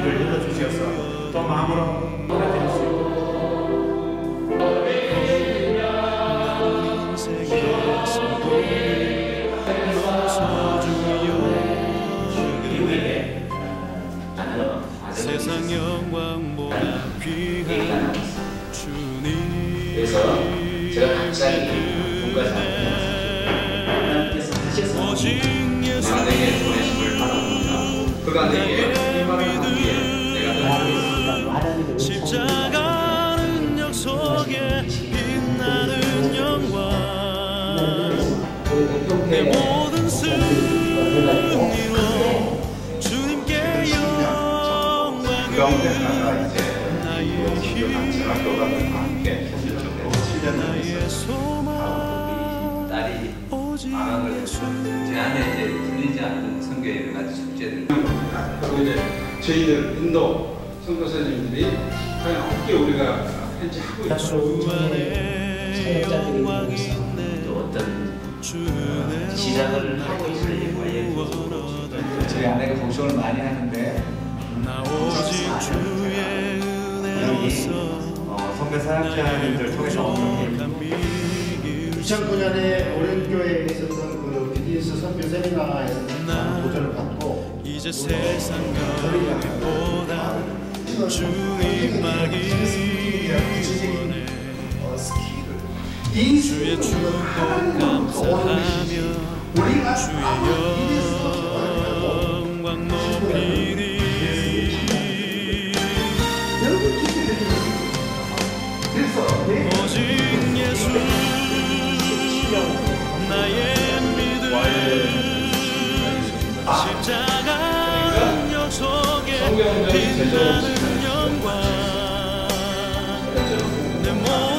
열어주셔서 또 마음으로 나에게 보내심을 받아보니까 그가 내게 희망을 함께 내가 너를 하나님의 십자가는 역 속에 빛나는 영광. 내 모든 승리로 주님께 영광을 명대사가 이제 나의 힘 제학교가들과 함께 현실적으로 7년 나의 소망 마음을 예수 제 안에 이제 들리지 않는 성교의 여러 가지 숙제들. 그리고 이제 저희들 인도 선교사님들이 과연 어떻게 우리가 현재 하고 있는 주 안에 영광이 또 어떤 시작을 하고 있을 예고에 저희 아내가 복종을 많이 하는데 은혜로서 어, 선배 사역자님들 통해서 어떻게 2009년에 오른교회에 있었던 그 비즈니스 선교 세미나에서 도전을 받고 이제 세상 영광보다 주님 말기 원해 주의 축복 감사하며 주의 영 십자가 역속에 빛나는 영광. 내모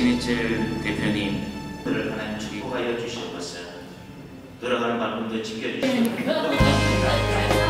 신희철 대표님 들을 하나님 축복하여 주신 것을 돌아가는 말씀도 지켜주시고